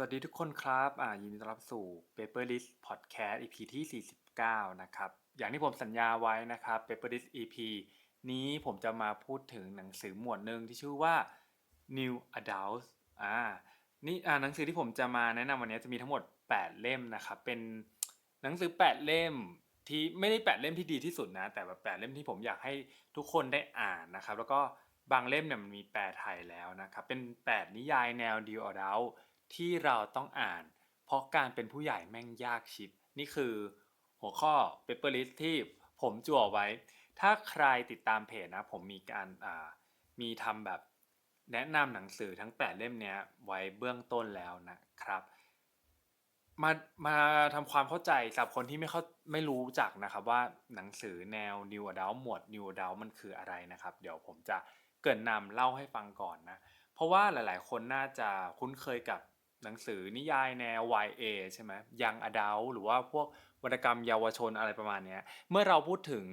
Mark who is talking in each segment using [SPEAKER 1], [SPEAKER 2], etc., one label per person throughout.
[SPEAKER 1] สวัสดีทุกคนครับอ่ายินดีต้อนรับสู่ Paper List Podcast EP ที่ 49 นะครับ อย่างที่ผมสัญญาไว้นะครับ Paper List EP นี้ผมจะมาพูดถึงหนังสือหมวดหนึ่งที่ชื่อว่า New Adults อ่า นี่อ่าหนังสือที่ผมจะมาแนะนำวันนี้จะมีทั้งหมด 8 เล่มนะครับ เป็นหนังสือ 8 เล่มที่ไม่ได้8เล่มที่ดีที่สุดนะ แต่แบบ8เล่มที่ผมอยากให้ทุกคนได้อ่านนะครับ แล้วก็บางเล่มเนี่ยมันมีแปลไทยแล้วนะครับ เป็น 8 นิยายแนว New Adult ที่เราต้องอ่าน เพราะการเป็นผู้ใหญ่แม่งยากชิบ นี่คือหัวข้อ paper list ที่ผมจั่วไว้ ถ้าใครติดตามเพจนะ ผมมีการอ่ามีทำแบบแนะนำหนังสือทั้ง 8 เล่มเนี้ยไว้เบื้องต้นแล้วนะครับ มามาทำความเข้าใจสำหรับคนที่ไม่เข้าไม่รู้จักนะครับว่าหนังสือแนว New Adult หมวด New Adult มันคืออะไรนะครับ เดี๋ยวผมจะเกรินนำเล่าให้ฟังก่อนนะ เพราะว่าหลายๆ คนน่าจะคุ้นเคยกับ หนังสือนิยายแนว YA ใช่ไหมยังอดัลหรือว่าพวกวรรณกรรมเยาวชนอะไรประมาณนี้เมื่อเราพูดถึง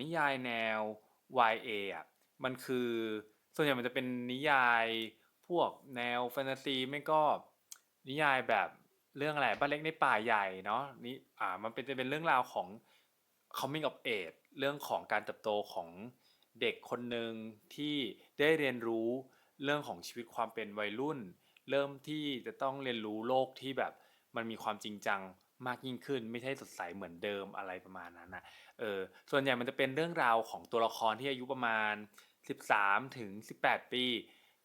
[SPEAKER 1] นิยายแนว YA อะมันคือส่วนใหญ่มันจะเป็นนิยายพวกแนวแฟนตาซีไม่ก็นิยายแบบเรื่องอะไรบ้านเล็กในป่าใหญ่เนาะนี่อ่ามันเป็นจะเป็นเรื่องราวของ coming of age เรื่องของการเติบโตของเด็กคนหนึ่งที่ได้เรียนรู้เรื่องของชีวิตความเป็นวัยรุ่น เริ่มที่จะต้องเรียนรู้โลกที่แบบมันมีความจริงจังมากยิ่งขึ้น ไม่ใช่สดใสเหมือนเดิมอะไรประมาณนั้นนะเออส่วนใหญ่มันจะเป็นเรื่องราวของตัวละครที่อายุประมาณ 13 ถึง 18 ปี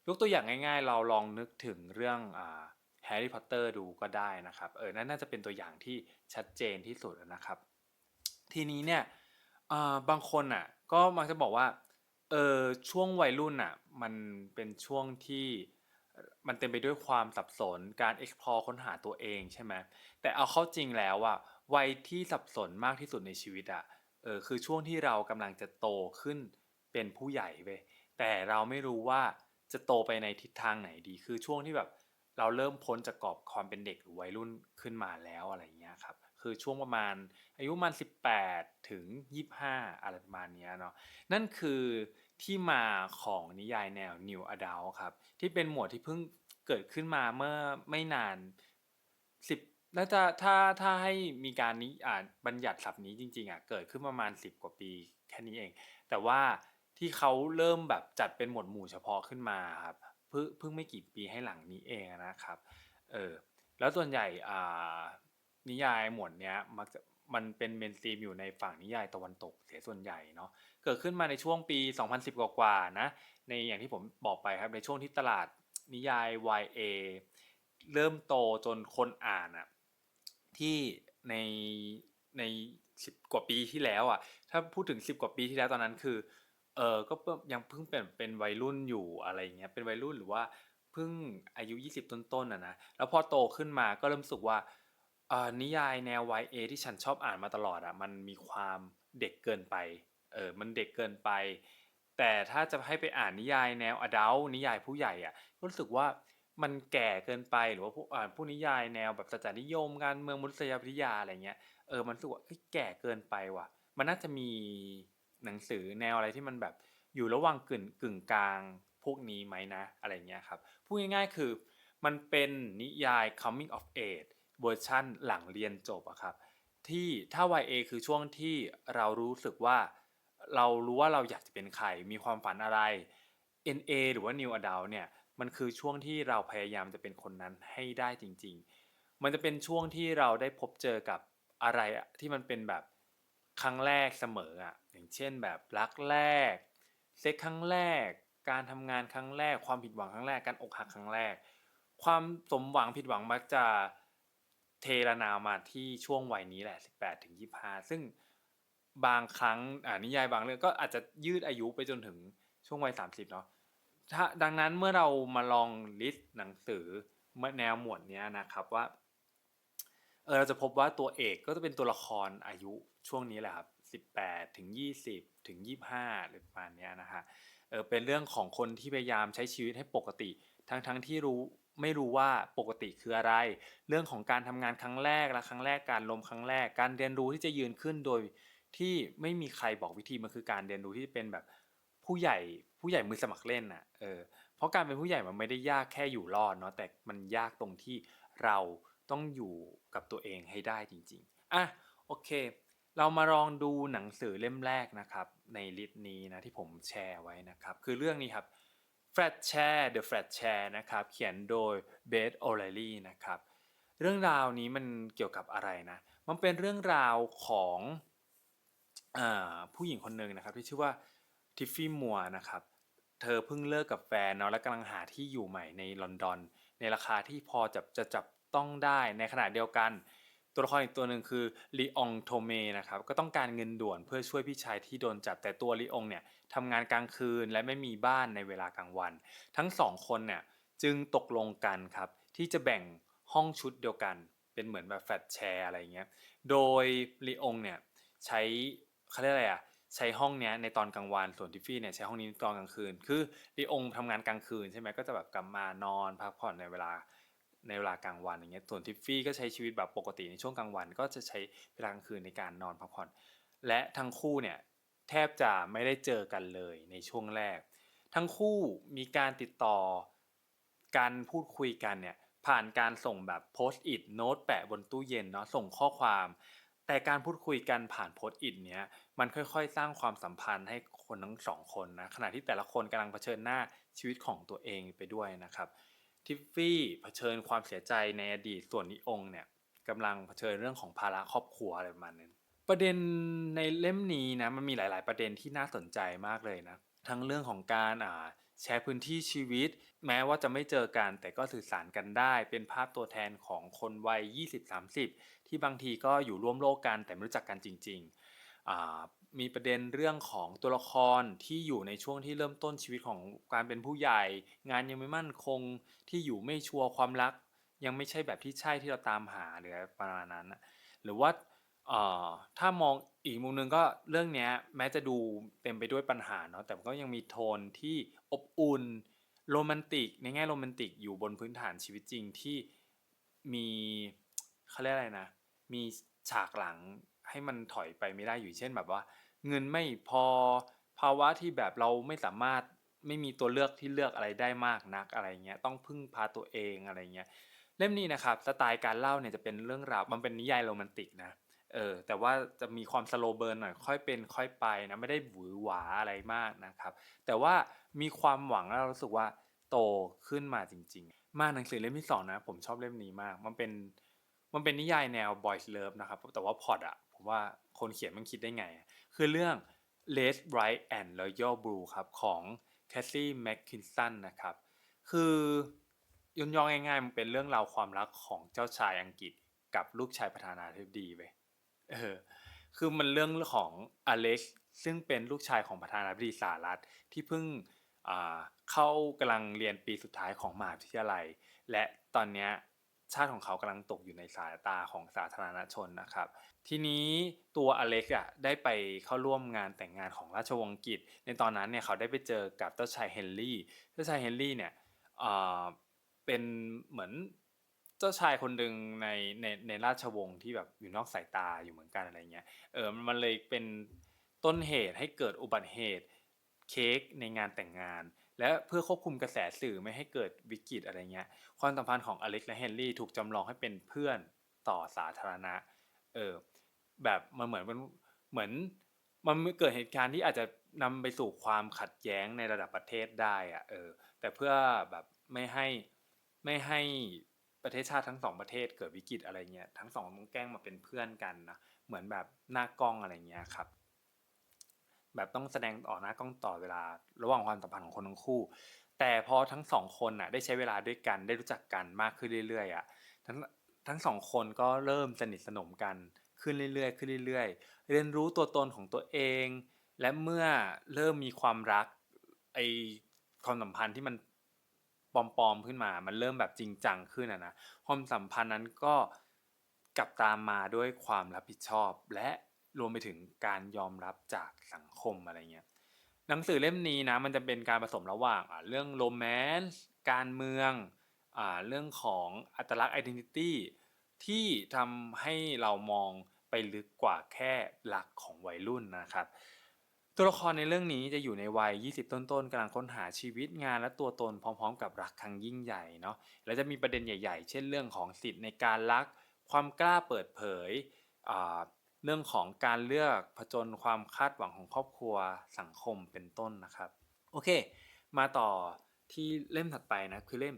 [SPEAKER 1] ยกตัวอย่างง่าย ๆ เราลองนึกถึงเรื่องอ่าแฮร์รี่พอตเตอร์ดูก็ได้นะครับเออนั่นน่าจะเป็นตัวอย่างที่ชัดเจนที่สุดนะครับ ทีนี้เนี่ยบางคนอะก็มักจะบอกว่าเออช่วงวัยรุ่นอะมันเป็นช่วงที่ มันเต็มไปด้วยความสับสนการ explore ค้นหาตัวเองใช่ไหมแต่เอาเข้าจริงแล้วอะวัยที่สับสนมากที่สุดในชีวิตอะเออคือช่วงที่เรากำลังจะโตขึ้นเป็นผู้ใหญ่เว้ยแต่เราไม่รู้ว่าจะโตไปในทิศทางไหนดี คือช่วงที่แบบเราเริ่มพ้นจากกรอบความเป็นเด็กหรือวัยรุ่นขึ้นมาแล้วอะไรเงี้ยครับคือช่วงประมาณอายุประมาณ18 ถึง 25 อะไรประมาณเนี้ยเนาะนั่นคือ ที่มาของนิยายแนว New Adult ครับ ที่เป็นหมวดที่เพิ่งเกิดขึ้นมาเมื่อไม่นาน10น่าจะถ้าถ้าให้มีการนี้อ่าบัญญัติศัพท์นี้จริงๆอะเกิดขึ้นประมาณ 10 กว่าปีแค่นี้เอง แต่ว่าที่เขาเริ่มแบบจัดเป็นหมวดหมู่เฉพาะขึ้นมาครับเพิ่งเพิ่งไม่กี่ปีให้หลังนี้เองนะครับเออแล้วส่วนใหญ่อ่านิยายหมวดเนี้ยมักจะ มันเป็นเมนสตรีมอยู่ในฝั่งนิยายตะวันตกเสียส่วนใหญ่เนาะเกิดขึ้นมาในช่วงปี 2010 กว่าๆนะในอย่างที่ผมบอกไปครับในช่วงที่ตลาดนิยาย YA เริ่มโตจนคนอ่านอะที่ในในสิบกว่าปีที่แล้วอะถ้าพูดถึงสิบกว่าปีที่แล้วตอนนั้นคือเออก็ยังเพิ่งเป็นเป็นวัยรุ่นอยู่อะไรเงี้ยเป็นวัยรุ่นหรือว่าเพิ่งอายุ 20 ต้นๆอะนะแล้วพอโตขึ้นมาก็เริ่มสึกว่า อ่อนิยายแนว YA ที่ฉันชอบอ่านมาตลอดอะมันมีความเด็กเกินไปเออมันเด็กเกินไป แต่ถ้าจะให้ไปอ่านนิยายแนว adult นิยายผู้ใหญ่อะก็รู้สึกว่ามันแก่เกินไปหรือว่าพวกอ่านผู้นิยายแนวแบบสัจจนิยมการเมืองมนุษยวิทยาอะไรเงี้ยเออมันรู้สึกว่าแก่เกินไปว่ะ มันน่าจะมีหนังสือแนวอะไรที่มันแบบอยู่ระหว่างกึ่งกึ่งกลางพวกนี้ไหมนะอะไรเงี้ยครับพูดง่ายๆคือมันเป็นนิยาย coming of age เวอร์ชั่นหลังเรียนจบอะครับที่ถ้า YA คือช่วงที่เรารู้สึกว่าเรารู้ว่าเราอยากจะเป็นใคร มีความฝันอะไร NA หรือว่า New Adult เนี่ยมันคือช่วงที่เราพยายามจะเป็นคนนั้นให้ได้จริง ๆ มันจะเป็นช่วงที่เราได้พบเจอกับอะไรที่มันเป็นแบบครั้งแรกเสมออะอย่างเช่นแบบรักแรกเซ็กครั้งแรก การทำงานครั้งแรก ความผิดหวังครั้งแรก การอกหักครั้งแรก ความสมหวังผิดหวังมักจะ เทระนาวมาที่ช่วงวัยนี้แหละ 18ถึง25 ซึ่งบางครั้งอ่านิยายบางเรื่องก็อาจจะยืดอายุไปจนถึงช่วงวัย 30 เนาะถ้าดังนั้นเมื่อเรามาลองลิสต์หนังสือแนวหมวดนี้นะครับว่าเออเราจะพบว่าตัวเอกก็จะเป็นตัวละครอายุช่วงนี้แหละครับ18ถึง20ถึง25หรือประมาณนี้นะฮะเออเป็นเรื่องของคนที่พยายามใช้ชีวิตให้ปกติ ทั้งทั้งที่รู้ ไม่รู้ว่าปกติคืออะไร เรื่องของการทำงานครั้งแรกและครั้งแรกการล้มครั้งแรก การเรียนรู้ที่จะยืนขึ้นโดยที่ไม่มีใครบอกวิธีมันคือการเรียนรู้ที่เป็นแบบผู้ใหญ่ผู้ใหญ่มือสมัครเล่นอะเออเพราะการเป็นผู้ใหญ่มันไม่ได้ยากแค่อยู่รอดเนาะแต่มันยากตรงที่เราต้องอยู่กับตัวเองให้ได้จริงๆอะโอเค เรามาลองดูหนังสือเล่มแรกนะครับ ในลิสต์นี้นะที่ผมแชร์ไว้นะครับ คือเรื่องนี้ครับ Flat Chair The Flat Chair นะครับเขียนโดยเบธโอไลลี่นะครับเรื่องราวนี้มันเกี่ยวกับอะไรนะ มันเป็นเรื่องราวของอผู้หญิงคนหนึ่งนะครับที่ชื่อว่าทิฟฟี่มัวนะครับเธอเพิ่งเลิกกับแฟนเนาะและกำลังหาที่อยู่ใหม่ในลอนดอน ในราคาที่พอจะจะจับต้องได้ในขณะเดียวกัน ตัวละครอีกตัวหนึ่งคือลีองโทเมนะครับก็ต้องการเงินด่วนเพื่อช่วยพี่ชายที่โดนจับแต่ตัวลีองเนี่ยทำงานกลางคืนและไม่มีบ้านในเวลากลางวัน ทั้งสองคนเนี่ยจึงตกลงกันครับที่จะแบ่งห้องชุดเดียวกัน เป็นเหมือนแบบแฟลตแชร์อะไรเงี้ยโดยลีองเนี่ยใช้เขาเรียกอะไรอะใช้ห้องเนี้ยในตอนกลางวันส่วนทิฟฟี่เนี่ยใช้ห้องนี้ตอนกลางคืน คือลีองทำงานกลางคืนใช่ไหมก็จะแบบกลับมานอนพักผ่อนในเวลา ในเวลากลางวันอย่างเงี้ยส่วนทิฟฟี่ก็ใช้ชีวิตแบบปกติในช่วงกลางวัน ก็จะใช้เวลากลางคืนในการนอนพักผ่อน และทั้งคู่เนี่ยแทบจะไม่ได้เจอกันเลยในช่วงแรก ทั้งคู่มีการติดต่อการพูดคุยกันเนี่ยผ่านการส่งแบบโพสต์อิทโน้ตแปะบนตู้เย็นเนาะส่งข้อความ แต่การพูดคุยกันผ่านโพสต์อิทเนี้ยมันค่อยๆ สร้างความสัมพันธ์ให้คนทั้งสองคนนะขณะที่แต่ละคนกำลังเผชิญหน้าชีวิตของตัวเองไปด้วยนะครับ ทิฟฟี่เผชิญความเสียใจในอดีตส่วนนิองเนี่ยกำลังเผชิญเรื่องของภาระครอบครัวอะไรประมาณนั้นประเด็นในเล่มนี้นะมันมีหลาย ๆ ประเด็นที่น่าสนใจมากเลยนะทั้งเรื่องของการอ่าแชร์พื้นที่ชีวิต แม้ว่าจะไม่เจอกัน แต่ก็สื่อสารกันได้ เป็นภาพตัวแทนของคนวัย 20-30 ที่บางทีก็อยู่ร่วมโลกกันแต่ไม่รู้จักกันจริง ๆ มีประเด็นเรื่องของตัวละครที่อยู่ในช่วงที่เริ่มต้นชีวิตของการเป็นผู้ใหญ่ งานยังไม่มั่นคงที่อยู่ไม่ชัวร์ความรัก ยังไม่ใช่แบบที่ใช่ที่เราตามหาหรือประมาณนั้นหรือว่าถ้ามองอีกมุมนึงก็เรื่องนี้แม้จะดูเต็มไปด้วยปัญหาเนาะแต่ก็ยังมีโทนที่อบอุ่นโรแมนติกในแง่โรแมนติกอยู่บนพื้นฐานชีวิตจริงที่มีเขาเรียกอะไรนะ มีฉากหลังให้มันถอยไปไม่ได้อยู่เช่นแบบว่า เงินไม่พอภาวะที่แบบเราไม่สามารถไม่มีตัวเลือกที่เลือกอะไรได้มากนักอะไรเงี้ยต้องพึ่งพาตัวเองอะไรเงี้ยเล่มนี้นะครับสไตล์การเล่าเนี่ยจะเป็นเรื่องราวมันเป็นนิยายโรแมนติกนะเออแต่ว่าจะมีความสโลเบิร์นหน่อยค่อยเป็นค่อยไปนะไม่ได้หวือหวาอะไรมากนะครับ แต่ว่ามีความหวังแล้วเรารู้สึกว่าโตขึ้นมาจริง ๆ มาหนังสือเล่มที่สองนะผมชอบเล่มนี้มาก มันเป็นมันเป็นนิยายแนว boys love นะครับแต่ว่าพอดอะผมว่าคนเขียนมันคิดได้ไง คือเรื่อง Red Bright and Royal Blue ครับของ Cassie McKinson นะครับ คือย่นย่อง่ายๆมันเป็นเรื่องราวความรักของเจ้าชายอังกฤษกับลูกชายประธานาธิบดีไปเออคือมันเรื่องของอเล็กซ์ซึ่งเป็นลูกชายของประธานาธิบดีสหรัฐที่เพิ่งเข้ากำลังเรียนปีสุดท้ายของมหาวิทยาลัย และตอนนี้ ชาติของเขากำลังตกอยู่ในสายตาของสาธารณชนนะครับ ทีนี้ตัวอเล็กซ์อะได้ไปเข้าร่วมงานแต่งงานของราชวงศ์กฤษในตอนนั้นเนี่ยเขาได้ไปเจอกับเจ้าชายเฮนรี่เจ้าชายเฮนรี่เนี่ยเป็นเหมือนเจ้าชายคนหนึ่งในในในราชวงศ์ที่แบบอยู่นอกสายตาอยู่เหมือนกันอะไรเงี้ยเออมันเลยเป็นต้นเหตุให้เกิดอุบัติเหตุเค้กในงานแต่งงาน และเพื่อควบคุมกระแสสื่อไม่ให้เกิดวิกฤตอะไรเงี้ยความสัมพันธ์ของอเล็กและเฮนรี่ถูกจำลองให้เป็นเพื่อนต่อสาธารณะเออแบบมันเหมือนมันเหมือนมันเกิดเหตุการณ์ที่อาจจะนำไปสู่ความขัดแย้งในระดับประเทศได้อะเออแต่เพื่อแบบไม่ให้ไม่ให้ประเทศชาติทั้งสองประเทศเกิดวิกฤตอะไรเงี้ยทั้งสองต้องแกล้งมาเป็นเพื่อนกันนะเหมือนแบบหน้ากล้องอะไรเงี้ยครับ แบบต้องแสดงต่อหน้ากล้องต่อเวลาระหว่างความสัมพันธ์ของคนทั้งคู่ แต่พอทั้งสองคนอะได้ใช้เวลาด้วยกันได้รู้จักกันมากขึ้นเรื่อยๆอะทั้งทั้งสองคนก็เริ่มสนิทสนมกันขึ้นเรื่อยๆขึ้นเรื่อยๆ เรียนรู้ตัวตนของตัวเอง และเมื่อเริ่มมีความรักไอความสัมพันธ์ที่มันปลอมๆขึ้นมา มันเริ่มแบบจริงจังขึ้นอะนะความสัมพันธ์นั้นก็กลับตามมาด้วยความรับผิดชอบและ รวมไปถึงการยอมรับจากสังคมอะไรเงี้ยหนังสือเล่มนี้นะมันจะเป็นการผสมระหว่างเรื่องโรแมนต์การเมืองเรื่องของอัตลักษณ์ไอดีนิตี้ที่ทำให้เรามองไปลึกกว่าแค่หลักของวัยรุ่นนะครับ ตัวละครในเรื่องนี้จะอยู่ในวัย 20 ต้นๆกำลังค้นหาชีวิตงานและตัวตนพร้อม ๆ กับรักครั้งยิ่งใหญ่เนาะแล้วจะมีประเด็นใหญ่ ๆ เช่นเรื่องของสิทธิ์ในการรัก ความกล้าเปิดเผย เรื่องของการเลือกผจญความคาดหวังของครอบครัวสังคมเป็นต้นนะครับ โอเค มาต่อที่เล่มถัดไปนะคือเล่ม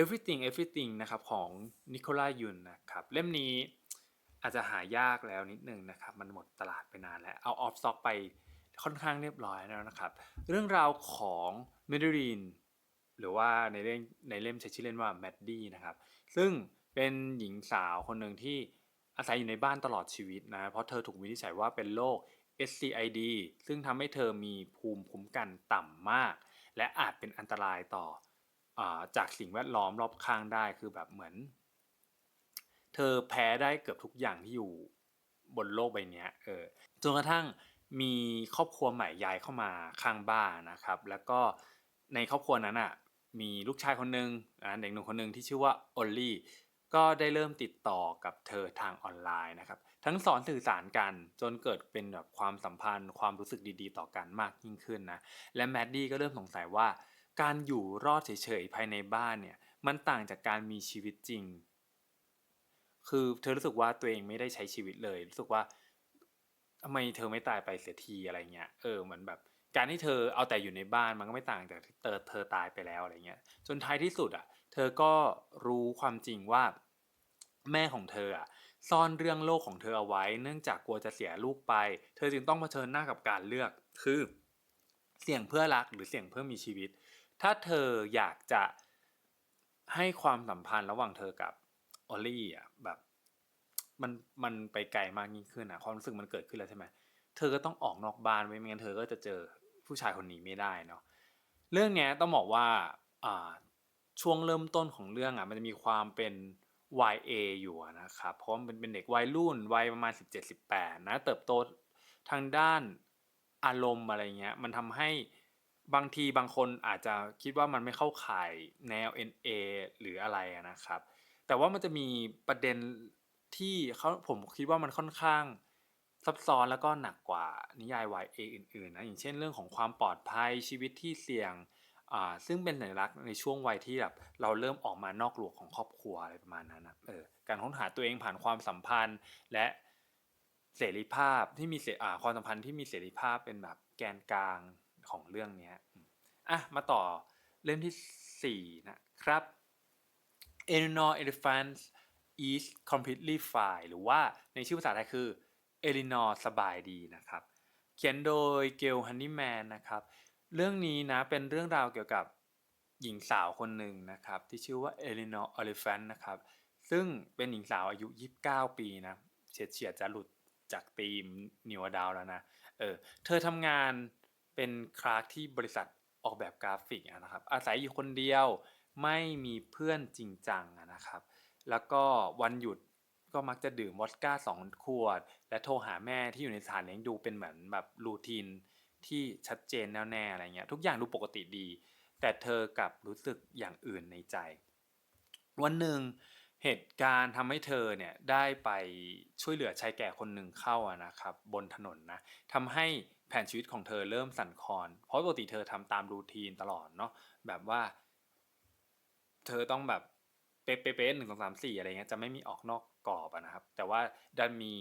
[SPEAKER 1] everything everything นะครับของนิโคลายุนนะครับเล่มนี้อาจจะหายากแล้วนิดนึงนะครับ มันหมดตลาดไปนานแล้ว เอาออฟซ็อกไปค่อนข้างเรียบร้อยแล้วนะครับ เรื่องราวของเมดรีนหรือว่าในเล่มในเล่มใช้ชื่อเล่นว่าแมดดี้นะครับ ซึ่งเป็นหญิงสาวคนหนึ่งที่ อาศัยอยู่ในบ้านตลอดชีวิตนะ เพราะเธอถูกวินิจฉัยว่าเป็นโรค SCID ซึ่งทำให้เธอมีภูมิคุ้มกันต่ำมาก และอาจเป็นอันตรายต่ออจากสิ่งแวดล้อมรอบข้างได้คือแบบเหมือน เธอแพ้ได้เกือบทุกอย่างที่อยู่บนโลกใบนี้เออจนกระทั่งมีครอบครัวใหม่ย้ายเข้ามาข้างบ้านนะครับ แล้วก็ในครอบครัวนั้นอะมีลูกชายคนหนึ่งเด็กหนุ่มคนหนึ่งที่ชื่อว่าออลลี่ ก็ได้เริ่มติดต่อกับเธอทางออนไลน์นะครับ ทั้งสอนสื่อสารกันจนเกิดเป็นแบบความสัมพันธ์ ความรู้สึกดีๆ ต่อกันมากยิ่งขึ้นนะและแมดดี้ก็เริ่มสงสัยว่า การอยู่รอดเฉยๆภายในบ้านเนี่ยมันต่างจากการมีชีวิตจริง คือเธอรู้สึกว่าตัวเองไม่ได้ใช้ชีวิตเลย รู้สึกว่าทำไมเธอไม่ตายไปเสียทีอะไรเงี้ยเออเหมือนแบบ การที่เธอเอาแต่อยู่ในบ้านมันก็ไม่ต่างจากที่เธอเธอตายไปแล้วอะไรเงี้ยจนท้ายที่สุดอะเธอก็รู้ความจริงว่าแม่ของเธอซ่อนเรื่องโลกของเธอเอาไว้ เนื่องจากกลัวจะเสียลูกไป เธอจึงต้องเผชิญหน้ากับการเลือก คือเสี่ยงเพื่อรักหรือเสี่ยงเพื่อมีชีวิต ถ้าเธออยากจะให้ความสัมพันธ์ระหว่างเธอกับออลลี่อะแบบมันมันไปไกลมากยิ่งขึ้นอะความรู้สึกมันเกิดขึ้นแล้วใช่ไหมเธอก็ต้องออกนอกบ้านไว้ไม่งั้นเธอก็จะเจอผู้ชายคนนี้ไม่ได้เนาะเรื่องนี้ต้องบอกว่า ช่วงเริ่มต้นของเรื่องอะมันจะมีความเป็น YA อยู่นะครับ เพราะมันเป็นเด็กวัยรุ่นวัยประมาณ 17-18 นะ เติบโตทางด้านอารมณ์อะไรเงี้ย มันทำให้บางทีบางคนอาจจะคิดว่ามันไม่เข้าข่ายแนว NA หรืออะไรนะครับ แต่ว่ามันจะมีประเด็นที่เขาผมคิดว่ามันค่อนข้างซับซ้อนแล้วก็หนักกว่านิยาย YA อื่นๆนะอย่างเช่นเรื่องของความปลอดภัยชีวิตที่เสี่ยง ซึ่งเป็นสัญลักษณ์ในช่วงวัยที่แบบเราเริ่มออกมานอกหลวงของครอบครัวอะไรประมาณนั้นนะเออการค้นหาตัวเองผ่านความสัมพันธ์ และเสรีภาพที่มีเสอ่าความสัมพันธ์ที่มีเสรีภาพเป็นแบบแกนกลางของเรื่องนี้อะมาต่อเล่มที่ 4 นะครับ Eleanor Elephant is completely fine หรือว่าในชื่อภาษาไทยคือ Eleanor สบายดีนะครับ เขียนโดยเกลฮันนี่แมนนะครับ เรื่องนี้นะเป็นเรื่องราวเกี่ยวกับหญิงสาวคนหนึ่งนะครับ ที่ชื่อว่า Eleanor Oliphant นะครับ ซึ่งเป็นหญิงสาวอายุ 29 ปีนะเฉียดเฉียดจะหลุดจากทีมนิวดาวแล้วนะเออเธอทำงานเป็นคลาร์กที่บริษัทออกแบบกราฟิกนะครับ อาศัยอยู่คนเดียวไม่มีเพื่อนจริงจังนะครับ แล้วก็วันหยุดก็มักจะดื่มวอดก้าสองขวด และโทรหาแม่ที่อยู่ในสถานเลี้ยงดูเป็นเหมือนแบบรูทีน ที่ชัดเจนแน่วแน่อะไรเงี้ยทุกอย่างดูปกติดี แต่เธอกลับรู้สึกอย่างอื่นในใจ วันหนึ่งเหตุการณ์ทำให้เธอเนี่ยได้ไปช่วยเหลือชายแก่คนหนึ่งเข้านะครับบนถนนนะทำให้แผนชีวิตของเธอเริ่มสั่นคลอน เพราะปกติเธอทำตามรูทีนตลอดเนาะแบบว่า เธอต้องแบบเป๊ะๆหนึ่งสองสามสี่อะไรเงี้ยจะไม่มีออกนอกกรอบนะครับ แต่ว่าดันมี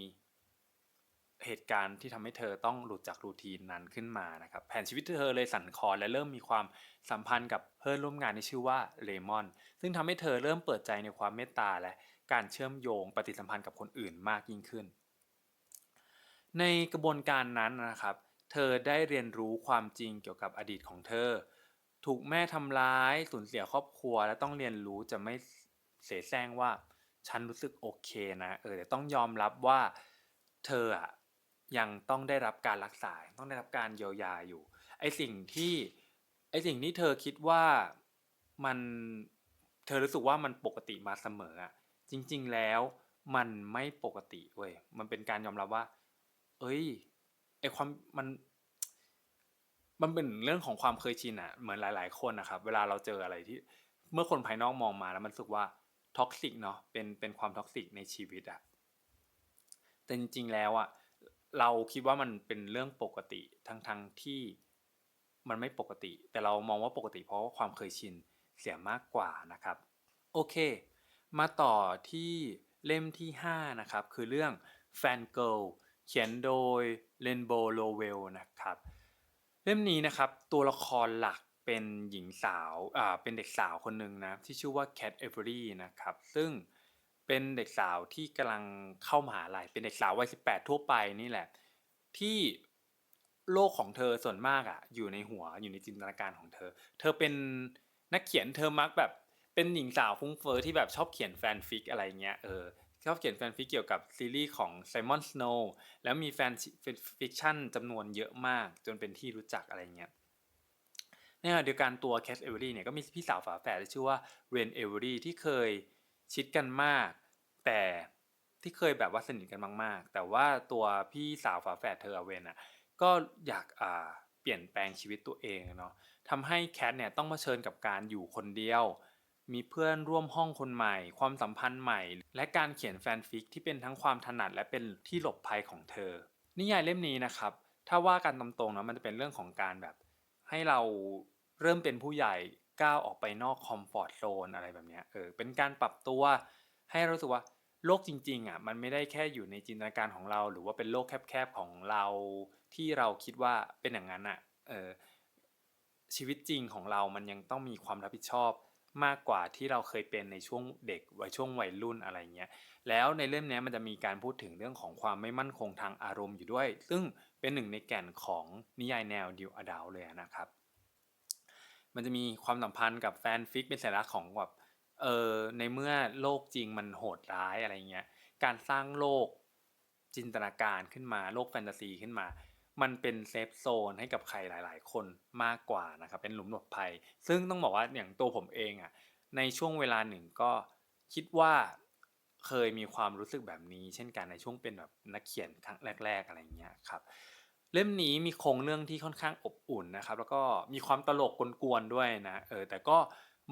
[SPEAKER 1] เหตุการณ์ที่ทำให้เธอต้องหลุดจากรูทีนนั้นขึ้นมานะครับแผนชีวิตเธอเลยสั่นคลอนและเริ่มมีความสัมพันธ์กับเพื่อนร่วมงานที่ชื่อว่าเลมอน ซึ่งทำให้เธอเริ่มเปิดใจในความเมตตาและการเชื่อมโยงปฏิสัมพันธ์กับคนอื่นมากยิ่งขึ้น ในกระบวนการนั้นนะครับ เธอได้เรียนรู้ความจริงเกี่ยวกับอดีตของเธอ ถูกแม่ทำร้ายสูญเสียครอบครัว และต้องเรียนรู้จะไม่เสแสร้งว่า ฉันรู้สึกโอเคนะเออแต่ต้องยอมรับว่าเธออะ ยังต้องได้รับการรักษาต้องได้รับการเยียวยาอยู่ไอสิ่งที่ไอสิ่งที่เธอคิดว่ามันเธอรู้สึกว่ามันปกติมาเสมออะจริง ๆ แล้วมันไม่ปกติเว้ยมันเป็นการยอมรับว่า เอ้ยไอความมันมันเป็นเรื่องของความเคยชินอะเหมือนหลาย ๆ คนนะครับ เวลาเราเจออะไรที่ เมื่อคนภายนอกมองมาแล้วมันรู้สึกว่าท็อกซิกเนาะเป็นเป็นความท็อกซิกในชีวิตอะแต่จริงๆแล้วอะ เราคิดว่ามันเป็นเรื่องปกติทั้งๆที่มันไม่ปกติ แต่เรามองว่าปกติเพราะาความเคยชินเสียมากกว่านะครับ โอเค มาต่อที่เล่มที่ 5 นะครับ คือเรื่อง Fan Girl เขียนโดย Rainbow Lowell นะครับ เล่มนี้นะครับตัวละครหลักเป็นหญิงสาวอ่าเป็นเด็กสาวคนหนึ่งนะที่ชื่อว่า Cat Avery นะครับซึ่งเเป็นเด็กสาวที่กำลังเข้ามหาลัยเป็นเด็กสาววัย18ทั่วไปนี่แหละ ที่โลกของเธอส่วนมากอะ อยู่ในหัวอยู่ในจินตนาการของเธอ เธอเป็นนักเขียนเธอมักแบบเป็นหญิงสาวฟุ้งเฟอ้อที่แบบชอบเขียนแฟนฟิกอะไรเงี้ยเออชอบเขียนแฟนฟิกเกี่ยวกับซีรีส์ของไซมอนสโนว์แล้วมีแฟนฟิกชั่นจำนวนเยอะมาก จนเป็นที่รู้จักอะไรเงี้ยในขณะเดียวกันตัวแคสเอเวอรี่เนี่ยก็มีพี่สาวฝาแฝดที่ชื่อว่าเรนเอเวอรี่ที่เคย ชิดกันมาก แต่ที่เคยแบบว่าสนิทกันมากๆ แต่ว่าตัวพี่สาวฝาแฝดเธอเวนอะก็อยากอ่าเปลี่ยนแปลงชีวิตตัวเองเนาะทำให้แคทเนี่ยต้องเผชิญกับการอยู่คนเดียว มีเพื่อนร่วมห้องคนใหม่ ความสัมพันธ์ใหม่ และการเขียนแฟนฟิกที่เป็นทั้งความถนัดและเป็นที่หลบภัยของเธอ นิยายเล่มนี้นะครับ ถ้าว่ากันตรงๆนะมันจะเป็นเรื่องของการแบบ ให้เราเริ่มเป็นผู้ใหญ่ ก้าวออกไปนอกคอมฟอร์ทโซนอะไรแบบเนี้ยเออเป็นการปรับตัวให้รู้สึกว่าโลกจริงๆอะมันไม่ได้แค่อยู่ในจินตนาการของเรา หรือว่าเป็นโลกแคบๆของเราที่เราคิดว่าเป็นอย่างนั้นอะเออชีวิตจริงของเรามันยังต้องมีความรับผิดชอบมากกว่าที่เราเคยเป็นในช่วงเด็กวัยช่วงวัยรุ่นอะไรเงี้ยแล้วในเล่มนี้มันจะมีการพูดถึงเรื่องของความไม่มั่นคงทางอารมณ์อยู่ด้วย ซึ่งเป็นหนึ่งในแก่นของนิยายแนวดิวอดาวเลยนะครับ มันจะมีความสัมพันธ์กับแฟนฟิกเป็นสัญลักษณ์ของแบบเออในเมื่อโลกจริงมันโหดร้ายอะไรเงี้ยการสร้างโลกจินตนาการขึ้นมาโลกแฟนตาซีขึ้นมา มันเป็นเซฟโซนให้กับใครหลาย ๆ คนมากกว่านะครับเป็นหลุมหลบภัย ซึ่งต้องบอกว่าอย่างตัวผมเองอะ่ะในช่วงเวลาหนึ่งก็คิดว่าเคยมีความรู้สึกแบบนี้ เช่นกันในช่วงเป็นแบบนักเขียนครั้งแรก ๆ อะไรเงี้ยครับ เล่มนี้มีโครงเรื่องที่ค่อนข้างอบอุ่นนะครับ แล้วก็มีความตลกกวนๆด้วยนะเออแต่ก็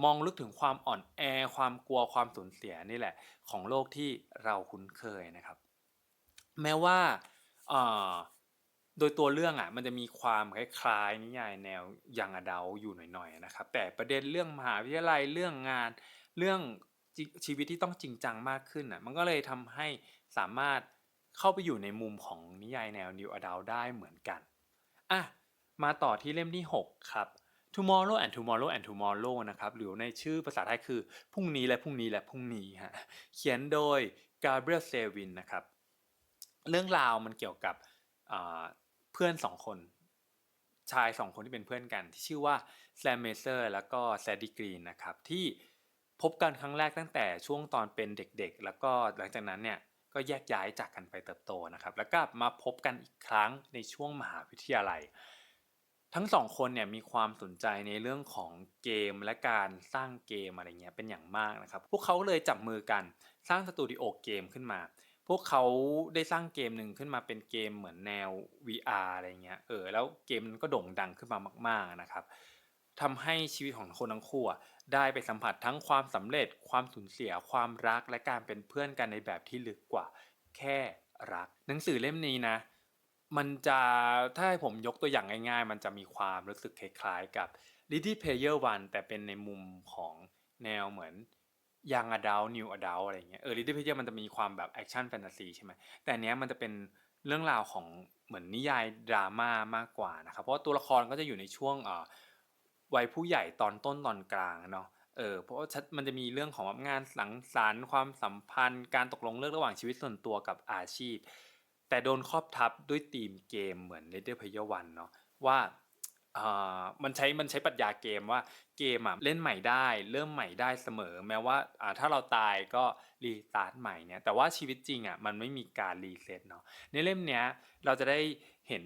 [SPEAKER 1] มองลึกถึงความอ่อนแอความกลัวความสูญเสียนี่แหละ ของโลกที่เราคุ้นเคยนะครับ แม้ว่าโดยตัวเรื่องอะมันจะมีความคล้ายๆนิยายแนวยังอเดาอยู่หน่อยๆนะครับ แต่ประเด็นเรื่องมหาวิทยาลัยเรื่องงานเรื่องชีวิตที่ต้องจริงจังมากขึ้นอะมันก็เลยทำให้สามารถ เข้าไปอยู่ในมุมของนิยายแนวนิวอดาได้เหมือนกันอะมาต่อที่เล่มที่ 6 ครับ tomorrow and tomorrow and tomorrow นะครับหรือในชื่อภาษาไทยคือพรุ่งนี้และพรุ่งนี้และพรุ่งนี้ฮะเขียนโดย Gabriel Sevin นะครับ เรื่องราวมันเกี่ยวกับเพื่อนสองคน ชายสองคนที่เป็นเพื่อนกัน ที่ชื่อว่าแซมเมเซอร์แล้วก็แซดดี้กรีนนะครับที่พบกันครั้งแรกตั้งแต่ช่วงตอนเป็นเด็กๆ แล้วก็หลังจากนั้นเนี่ย ก็แยกย้ายจากกันไปเติบโตนะครับ แล้วก็มาพบกันอีกครั้งในช่วงมหาวิทยาลัย ทั้งสองคนเนี่ยมีความสนใจในเรื่องของเกมและการสร้างเกมอะไรเงี้ยเป็นอย่างมากนะครับ พวกเขาเลยจับมือกันสร้างสตูดิโอเกมขึ้นมา พวกเขาได้สร้างเกมหนึ่งขึ้นมาเป็นเกมเหมือนแนว VR อะไรเงี้ยเออแล้วเกมมันก็โด่งดังขึ้นมามาก ๆนะครับ ทำให้ชีวิตของคนทั้งคู่ได้ไปสัมผัสทั้งความสำเร็จ ความสูญเสีย ความรักและการเป็นเพื่อนกันในแบบที่ลึกกว่า แค่รัก หนังสือเล่มนี้นะ มันจะถ้าให้ผมยกตัวอย่างง่าย ๆ มันจะมีความรู้สึกคล้ายๆกับ Ready Player One แต่เป็นในมุมของแนวเหมือนยังอดัลนิวอดัลอะไรเงี้ยเออ Ready Player มันจะมีความแบบแอคชั่นแฟนตาซีใช่ไหมแต่เนี้ยมันจะเป็นเรื่องราวของเหมือนนิยายดราม่ามากกว่านะครับเพราะตัวละครก็จะอยู่ในช่วงอ่า วัยผู้ใหญ่ตอนต้นตอนกลางเนาะเออเพราะว่ามันจะมีเรื่องของงานสังสรรค์ความสัมพันธ์ การตกลงเรื่องระหว่างชีวิตส่วนตัวกับอาชีพ แต่โดนครอบทับด้วยธีมเกมเหมือน r e d e Player One เนาะว่ามันใช้มันใช้ปรัชญาเกมว่าเกมอะเล่นใหม่ได้ เริ่มใหม่ได้เสมอ แม้ว่าถ้าเราตายก็รีสตาร์ทใหม่เนี่ยแต่ว่าชีวิตจริงอะมันไม่มีการรีเซ็ตเนาะในเล่มเนี้ยเราจะได้เห็น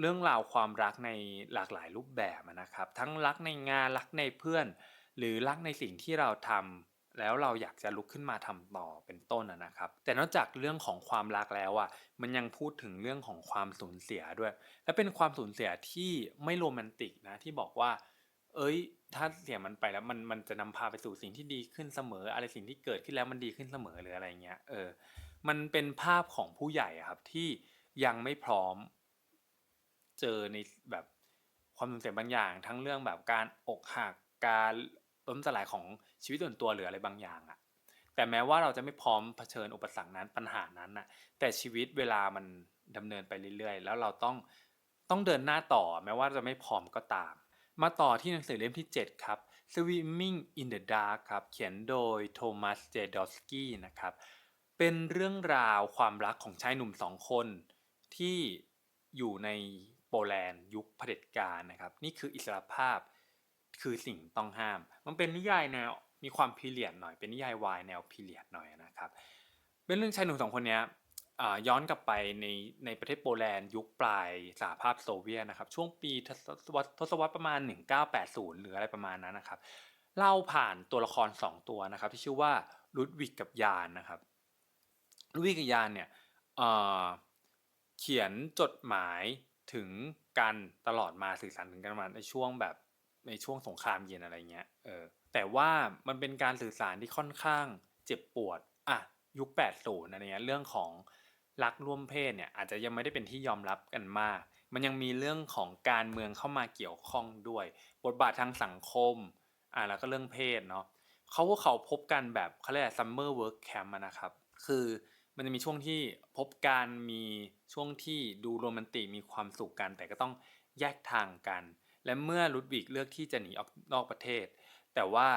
[SPEAKER 1] เรื่องราวความรักในหลากหลายรูปแบบนะครับ ทั้งรักในงานรักในเพื่อน หรือรักในสิ่งที่เราทำแล้วเราอยากจะลุกขึ้นมาทำต่อเป็นต้นนะครับ แต่นอกจากเรื่องของความรักแล้วอะมันยังพูดถึงเรื่องของความสูญเสียด้วย และเป็นความสูญเสียที่ไม่โรแมนติกนะที่บอกว่า เอ้ย ถ้าเสียมันไปแล้วมันมันจะนำพาไปสู่สิ่งที่ดีขึ้นเสมอ อะไรสิ่งที่เกิดขึ้นแล้วมันดีขึ้นเสมอหรืออะไรเงี้ยเออ มันเป็นภาพของผู้ใหญ่ครับที่ยังไม่พร้อม เจอในแบบความสูญเสียบางอย่าง ทั้งเรื่องแบบการอกหักการล้มสลายของชีวิตส่วนตัวหรืออะไรบางอย่างอะแต่แม้ว่าเราจะไม่พร้อมเผชิญอุปสรรคนั้นปัญหานั้นน่ะแต่ชีวิตเวลามันดำเนินไปเรื่อยๆ แล้วเราต้องต้องเดินหน้าต่อแม้ว่าจะไม่พร้อมก็ตาม มาต่อที่หนังสือเล่มที่ 7 ครับ Swimming in the Dark ครับ เขียนโดยโทมัสเจดอสกี้นะครับ เป็นเรื่องราวความรักของชายหนุ่มสองคน ที่อยู่ใน โปแลนด์ยุคเผด็จการนะครับ นี่คืออิสรภาพคือสิ่งต้องห้าม มันเป็นนิยายแนวมีความพีเรียดหน่อยเป็นนิยายวายแนวพีเรียดหน่อยนะครับเป็นเรื่องชายหนุ่มสองคนนี้ย้อนกลับไปในในประเทศโปแลนด์ยุคปลายสหภาพโซเวียตนะครับช่วงปีทศวรรษประมาณ 1980 หรืออะไรประมาณนั้นนะครับเล่าผ่านตัวละคร 2 ตัวนะครับที่ชื่อว่าลุดวิกกับยานนะครับลุดวิกกับยานเนี่ยเเขียนจดหมาย ถึงกันตลอดมาสื่อสารถึงกันมาในช่วงแบบในช่วงสงครามเย็นอะไรเงี้ยเออแต่ว่ามันเป็นการสื่อสารที่ค่อนข้างเจ็บปวดอะยุค 80อะไรเงี้ยเรื่องของรักร่วมเพศเนี่ยอาจจะยังไม่ได้เป็นที่ยอมรับกันมาก มันยังมีเรื่องของการเมืองเข้ามาเกี่ยวข้องด้วย บทบาททางสังคมอ่าแล้วก็เรื่องเพศเนาะเขาว่าเขาพบกันแบบเขาเรียกซัมเมอร์เวิร์กแคมป์นะครับ คือ มันจะมีช่วงที่พบกันมีช่วงที่ดูโรแมนติกมีความสุขกัน แต่ก็ต้องแยกทางกัน และเมื่อลุดวิกเลือกที่จะหนีออกนอกประเทศ แต่ว่า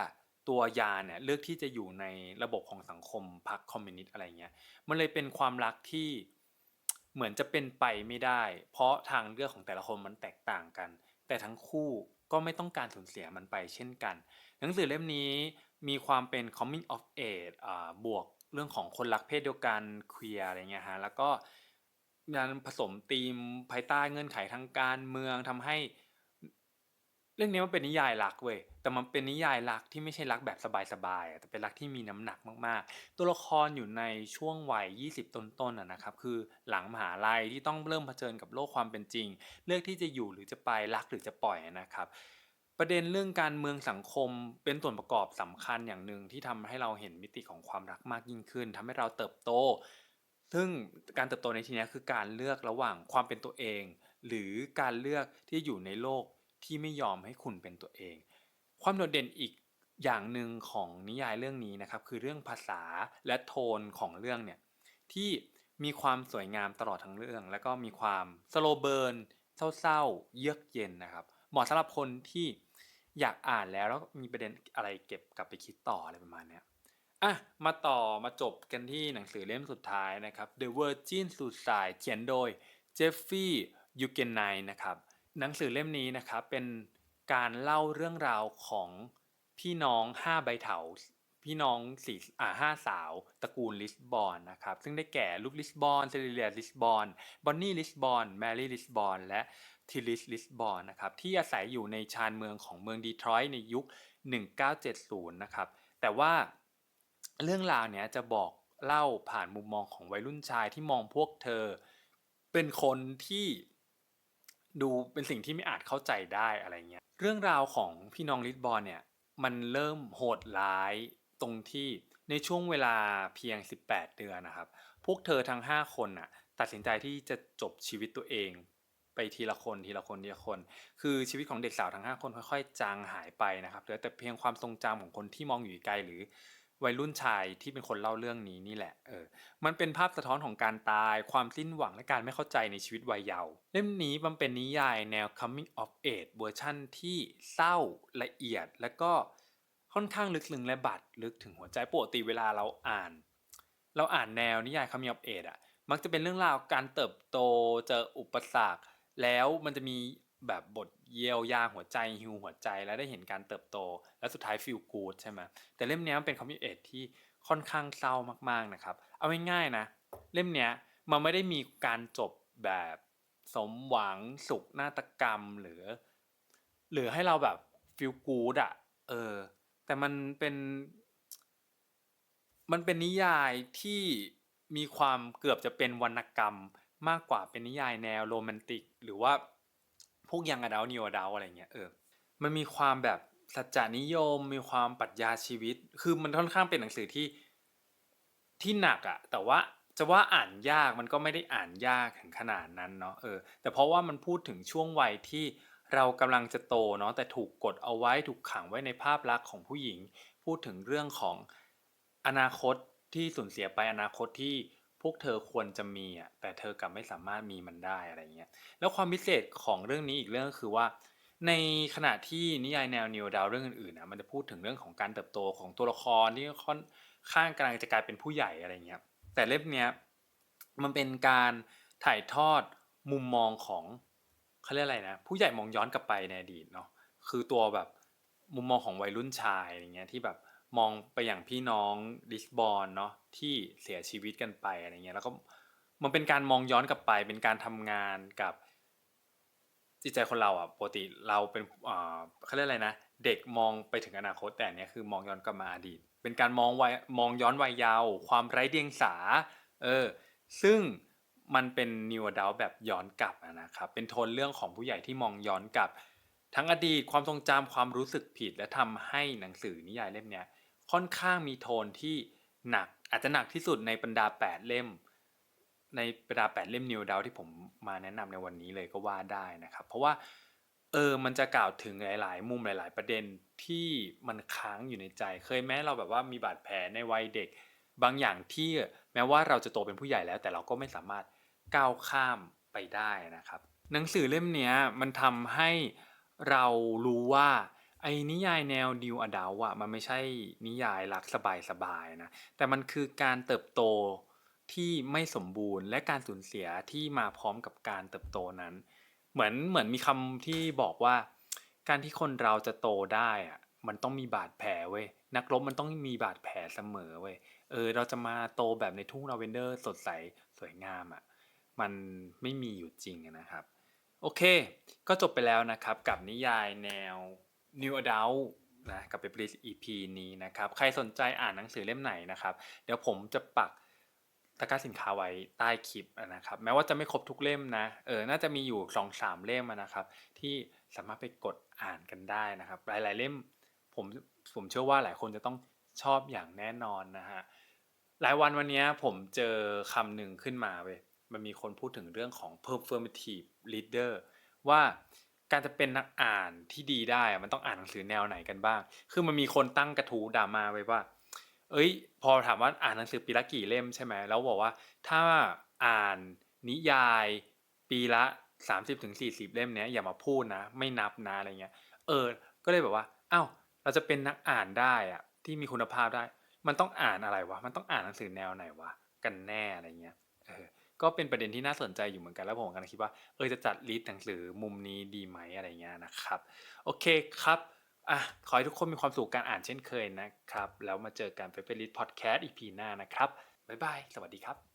[SPEAKER 1] ตัวยาเนี่ยเลือกที่จะอยู่ในระบบของสังคมพรรคคอมมิวนิสต์อะไรเงี้ยมันเลยเป็นความรักที่เหมือนจะเป็นไปไม่ได้ เพราะทางเลือกของแต่ละคนมันแตกต่างกัน แต่ทั้งคู่ก็ไม่ต้องการสูญเสียมันไปเช่นกัน หนังสือเล่มนี้มีความเป็น coming of age บวก เรื่องของคนรักเพศเดียวกันเคลียอะไรเงี้ยฮะแล้วก็งานผสมธีมภายใต้เงื่อนไขทางการเมืองทำให้ เรื่องนี้มันเป็นนิยายรักเว้ยแต่มันเป็นนิยายรักที่ไม่ใช่รักแบบสบายๆอะแต่เป็นรักที่มีน้ำหนักมากๆ ตัวละครอยู่ในช่วงวัย 20 ต้นๆอะนะครับคือหลังมหาลัยที่ต้องเริ่มเผชิญกับโลกความเป็นจริง เลือกที่จะอยู่หรือจะไปรักหรือจะปล่อยนะครับ ประเด็นเรื่องการเมืองสังคมเป็นส่วนประกอบสำคัญอย่างหนึ่งที่ทำให้เราเห็นมิติของความรักมากยิ่งขึ้นทำให้เราเติบโต ซึ่งการเติบโตในที่นี้คือการเลือกระหว่างความเป็นตัวเอง หรือการเลือกที่อยู่ในโลกที่ไม่ยอมให้คุณเป็นตัวเอง ความโดดเด่นอีกอย่างหนึ่งของนิยายเรื่องนี้นะครับคือเรื่องภาษาและโทนของเรื่องเนี่ยที่มีความสวยงามตลอดทั้งเรื่อง แล้วก็มีความสโลเบิร์นเศร้าๆเยือกเย็นนะครับเหมาะสำหรับคนที่ อยากอ่านแล้วแล้วมีประเด็นอะไรเก็บกลับไปคิดต่ออะไรประมาณเนี้ยอะมาต่อมาจบกันที่หนังสือเล่มสุดท้ายนะครับ The Virgin Suicide เขียนโดยเจฟฟี่ยูเกนไนนะครับหนังสือเล่มนี้นะครับเป็นการเล่าเรื่องราวของพี่น้องห้าใบเถาพี่น้องสี่อ่าห้าสาวตระกูลลิสบอนนะครับซึ่งได้แก่ลูกลิสบอนเซเลียลิสบอนบอนนี่ลิสบอนแมรี่ลิสบอนและ ทิลิสลิสบอนนะครับที่อาศัยอยู่ในชานเมืองของเมืองดีทรอยต์ในยุค 1970 นะครับแต่ว่าเรื่องราวเนี้ยจะบอกเล่าผ่านมุมมองของวัยรุ่นชายที่มองพวกเธอ เป็นคนที่ดูเป็นสิ่งที่ไม่อาจเข้าใจได้อะไรเงี้ยเรื่องราวของพี่น้องลิสบอนเนี่ยมันเริ่มโหดร้ายตรงที่ในช่วงเวลาเพียง 18 เดือนนะครับ พวกเธอทั้ง 5 คนน่ะตัดสินใจที่จะจบชีวิตตัวเอง ไปทีละคนทีละคนทีละคน คือชีวิตของเด็กสาวทั้ง 5 คนค่อยๆ จางหายไปนะครับเหลือแต่เพียงความทรงจำของคนที่มองอยู่ไกลหรือวัยรุ่นชายที่เป็นคนเล่าเรื่องนี้นี่แหละ เออ มันเป็นภาพสะท้อนของการตาย ความสิ้นหวังและการไม่เข้าใจในชีวิตวัยเยาว์เล่มนี้มันเป็นนิยายแนว coming of age เวอร์ชั่นที่เศร้าละเอียด และก็ค่อนข้างลึกซึ้งและบาดลึกถึงหัวใจปกติเวลาเราอ่าน เราอ่านแนวนิยาย coming of age อะมักจะเป็นเรื่องราวการเติบโตเจออุปสรรค แล้วมันจะมีแบบบทเยียวยาหัวใจฮิวหัวใจแล้วได้เห็นการเติบโต และสุดท้ายฟีลกูดใช่ไหมแต่เล่มนี้มันเป็นคอมมิเอทที่ค่อนข้างเศร้ามากๆนะครับ เอาง่ายๆนะ เล่มเนี้ยมันไม่ได้มีการจบแบบสมหวังสุขนาฏกรรมหรือ หรือให้เราแบบฟีลกูดอะเออ แต่มันเป็น มันเป็นนิยายที่มีความเกือบจะเป็นวรรณกรรม มากกว่าเป็นนิยายแนวโรแมนติก หรือว่าพวกยังอดาวนิวอดาวอะไรเงี้ยเออมันมีความแบบสัจจานิยม มีความปรัชญาชีวิต คือมันค่อนข้างเป็นหนังสือที่ที่หนักอะแต่ว่าจจะว่าอ่านยากมันก็ไม่ได้อ่านยากถึงขนาดนั้นเนาะเออแต่เพราะว่ามันพูดถึงช่วงวัยที่เรากำลังจะโตเนาะแต่ถูกกดเอาไว้ถูกขังไว้ในภาพลักษณ์ของผู้หญิง พูดถึงเรื่องของอนาคตที่สูญเสียไปอนาคตที่ พวกเธอควรจะมีอะแต่เธอกลับไม่สามารถมีมันได้อะไรเงี้ยแล้วความพิเศษของเรื่องนี้อีกเรื่องก็คือว่า ในขณะที่นิยายแนวนิวดาวเรื่องอื่นๆนะมันจะพูดถึงเรื่องของการเติบโตของตัวละครที่ค่อนข้างกำลังจะกลายเป็นผู้ใหญ่อะไรเงี้ยแต่เล่มเนี้ยมันเป็นการถ่ายทอดมุมมองของเขาเรียกอะไรนะ ผู้ใหญ่มองย้อนกลับไปในอดีตเนาะคือตัวแบบมุมมองของวัยรุ่นชายอะไรเงี้ยที่แบบ มองไปอย่างพี่น้องดิสบอนเนาะที่เสียชีวิตกันไปอะไรเงี้ยแล้วก็มันเป็นการมองย้อนกลับไป เป็นการทำงานกับจิตใจคนเราอะปกติเราเป็นอ่าเขาเรียกอะไรนะเด็กมองไปถึงอนาคตแต่อันเนี้ยคือมองย้อนกลับมาอดีต เป็นการมองวัยมองย้อนวัยเยาว์ความไร้เดียงสาเออซึ่งมันเป็นนิว adult แบบย้อนกลับนะครับเป็นโทนเรื่องของผู้ใหญ่ที่มองย้อนกลับ ทั้งอดีตความทรงจำความรู้สึกผิด และทำให้หนังสือนิยายเล่มเนี้ย ค่อนข้างมีโทนที่หนัก อาจจะหนักที่สุดในบรรดา 8 เล่ม ในบรรดา 8 เล่มนิว adult ที่ผมมาแนะนำในวันนี้เลยก็ว่าได้นะครับ เพราะว่าเออมันจะกล่าวถึงหลาย ๆ มุมหลาย ๆ ประเด็นที่มันค้างอยู่ในใจ เคยแม้เราแบบว่ามีบาดแผลในวัยเด็ก บางอย่างที่แม้ว่าเราจะโตเป็นผู้ใหญ่แล้ว แต่เราก็ไม่สามารถก้าวข้ามไปได้นะครับ หนังสือเล่มนี้มันทำให้เรารู้ว่า ไอ้นิยายแนวดิวอดาวอะมันไม่ใช่นิยายรักสบายๆนะ แต่มันคือการเติบโตที่ไม่สมบูรณ์ และการสูญเสียที่มาพร้อมกับการเติบโตนั้น เหมือนเหมือนมีคำที่บอกว่า การที่คนเราจะโตได้อะมันต้องมีบาดแผลเว้ยนักรบมันต้องมีบาดแผลเสมอเว้ยเออ เราจะมาโตแบบในทุ่งลาเวนเดอร์สดใสสวยงามอะมันไม่มีอยู่จริงนะครับ โอเค ก็จบไปแล้วนะครับกับนิยายแนว New Adult นะกับเปเปอร์ EP นี้นะครับ ใครสนใจอ่านหนังสือเล่มไหนนะครับ เดี๋ยวผมจะปักตะกร้าสินค้าไว้ใต้คลิปนะครับ แม้ว่าจะไม่ครบทุกเล่มนะเออน่าจะมีอยู่สองสามเล่มนะครับ ที่สามารถไปกดอ่านกันได้นะครับ หลาย ๆ เล่มผมผมเชื่อว่าหลายคนจะต้องชอบอย่างแน่นอนนะฮะหลายวันวันนี้ผมเจอคำหนึ่งขึ้นมาเว้ยมันมีคนพูดถึงเรื่องของ performative reader ว่า การจะเป็นนักอ่านที่ดีได้มันต้องอ่านหนังสือแนวไหนกันบ้าง คือมันมีคนตั้งกระทู้ดราม่าไว้ว่า เอ้ย พอถามว่าอ่านหนังสือปีละกี่เล่มใช่ไหมแล้วบอกว่าถ้าอ่านนิยายปีละ30-40เล่มเนี้ยอย่ามาพูดนะ ไม่นับนะอะไรเงี้ย เออ ก็เลยแบบว่าอ้าวเราจะเป็นนักอ่านได้อะที่มีคุณภาพได้ มันต้องอ่านอะไรวะ มันต้องอ่านหนังสือแนวไหนวะ กันแน่อะไรเงี้ย เออ ก็เป็นประเด็นที่น่าสนใจอยู่เหมือนกันแล้วผมกำลังคิดว่าเออจะจัดลิสต์หนังสือมุมนี้ดีไหมอะไรเงี้ยนะครับ โอเคครับอะขอให้ทุกคนมีความสุขการอ่านเช่นเคยนะครับ แล้วมาเจอกันเปเปอร์ลิสต์พอดแคสต์ EP หน้านะครับบ๊ายบายสวัสดีครับ